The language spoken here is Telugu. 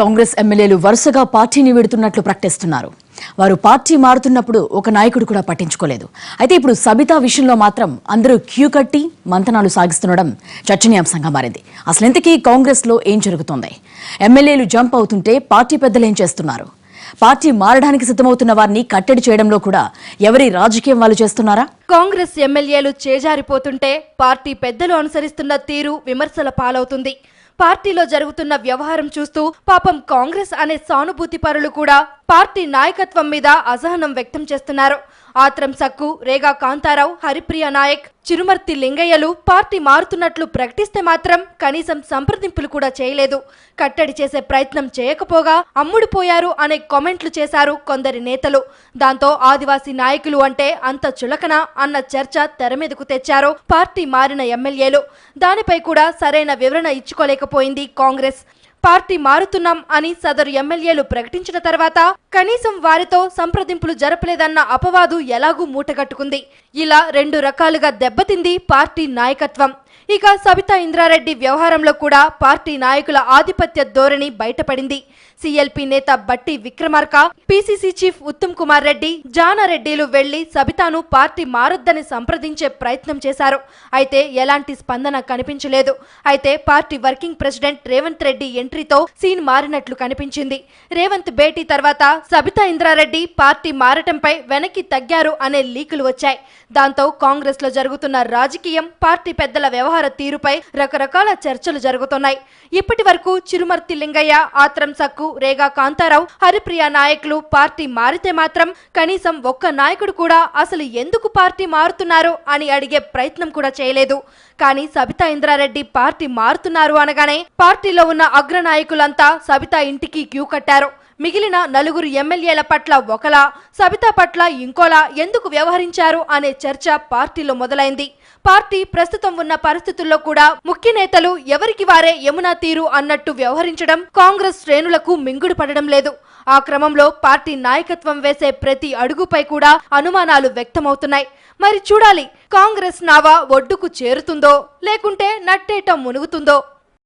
కాంగ్రెస్ ఎమ్మెల్యేలు వరుసగా పార్టీని విడుతున్నట్లు ప్రకటిస్తున్నారు. వారు పార్టీ మారుతున్నప్పుడు ఒక నాయకుడు కూడా పట్టించుకోలేదు. అయితే ఇప్పుడు సబితా విషయంలో మాత్రం అందరూ క్యూ కట్టి మంతనాలు సాగిస్తుండడం చర్చనీయాంశంగా మారింది. అసలు కాంగ్రెస్లో ఏం జరుగుతోంది? ఎమ్మెల్యేలు జంప్ అవుతుంటే పార్టీ పెద్దలు ఏం చేస్తున్నారు? పార్టీ మారడానికి సిద్ధమవుతున్న వారిని కట్టడి చేయడంలో కూడా ఎవరి రాజకీయం వాళ్ళు చేస్తున్నారా? కాంగ్రెస్ ఎమ్మెల్యేలు చేజారిపోతుంటే పార్టీ పెద్దలు అనుసరిస్తున్న తీరు విమర్శల పాలవుతుంది. పార్టీలో జరుగుతున్న వ్యవహారం చూస్తూ పాపం కాంగ్రెస్ అనే సానుభూతి పరులు కూడా పార్టీ నాయకత్వం మీద అసహనం వ్యక్తం చేస్తున్నారు. ఆత్రం సక్కు రేగా కాంతారావు హరిప్రియ నాయక్ చిరుమర్తి లింగయ్యలు పార్టీ మారుతున్నట్లు ప్రకటిస్తే మాత్రం కనీసం సంప్రదింపులు కూడా చేయలేదు. కట్టడి చేసే ప్రయత్నం చేయకపోగా అమ్ముడుపోయారు అనే కామెంట్లు చేశారు కొందరి నేతలు. దాంతో ఆదివాసీ నాయకులు అంటే అంత చులకన అన్న చర్చ తెర మీదకు తెచ్చారు పార్టీ మారిన ఎమ్మెల్యేలు. దానిపై కూడా సరైన వివరణ ఇచ్చుకోలేకపోయింది కాంగ్రెస్. పార్టీ మారుతున్నాం అని సదరు ఎమ్మెల్యేలు ప్రకటించిన తర్వాత కనీసం వారితో సంప్రదింపులు జరపలేదన్న అపవాదు ఎలాగూ మూటగట్టుకుంది. ఇలా రెండు రకాలుగా దెబ్బతింది పార్టీ నాయకత్వం. ఇక సబితా ఇంద్రారెడ్డి వ్యవహారంలో కూడా పార్టీ నాయకుల ఆధిపత్య ధోరణి బయటపడింది. సిఎల్పి నేత బట్టి విక్రమార్క పిసిసి చీఫ్ ఉత్తమ్ కుమార్ రెడ్డి జానారెడ్డిలు వెళ్ళి సబితాను పార్టీ మారొద్దని సంప్రదించే ప్రయత్నం చేశారు. అయితే ఎలాంటి స్పందన కనిపించలేదు. అయితే party working president Revanth Reddy ఎంట్రీతో scene మారినట్లు కనిపించింది. రేవంత్ భేటీ తర్వాత సబితా ఇంద్రారెడ్డి పార్టీ మారటంపై వెనక్కి తగ్గారు అనే లీకులు వచ్చాయి. దాంతో కాంగ్రెస్లో జరుగుతున్న రాజకీయం పార్టీ పెద్దల వ్యవహారం వ్యవహార తీరుపై రకరకాల చర్చలు జరుగుతున్నాయి. ఇప్పటి వరకు చిరుమర్తి లింగయ్య ఆత్రం సక్కు రేగా కాంతారావు హరిప్రియ నాయకులు పార్టీ మారితే మాత్రం కనీసం ఒక్క నాయకుడు కూడా అసలు ఎందుకు పార్టీ మారుతున్నారు అని అడిగే ప్రయత్నం కూడా చేయలేదు. కానీ సబితా ఇంద్రారెడ్డి పార్టీ మారుతున్నారు అనగానే పార్టీలో ఉన్న అగ్రనాయకులంతా సబితా ఇంటికి క్యూ కట్టారు. మిగిలిన నలుగురు ఎమ్మెల్యేల పట్ల ఒకలా సబితా పట్ల ఇంకోలా ఎందుకు వ్యవహరించారు అనే చర్చ పార్టీలో మొదలైంది. పార్టీ ప్రస్తుతం ఉన్న పరిస్థితుల్లో కూడా ముఖ్య నేతలు ఎవరికి వారే యమునా తీరు అన్నట్టు వ్యవహరించడం కాంగ్రెస్ శ్రేణులకు మింగుడు పడడం లేదు. ఆ క్రమంలో పార్టీ నాయకత్వం వేసే ప్రతి అడుగుపై కూడా అనుమానాలు వ్యక్తమవుతున్నాయి. మరి చూడాలి కాంగ్రెస్ నావా ఒడ్డుకు చేరుతుందో లేకుంటే నట్టేట మునుగుతుందో.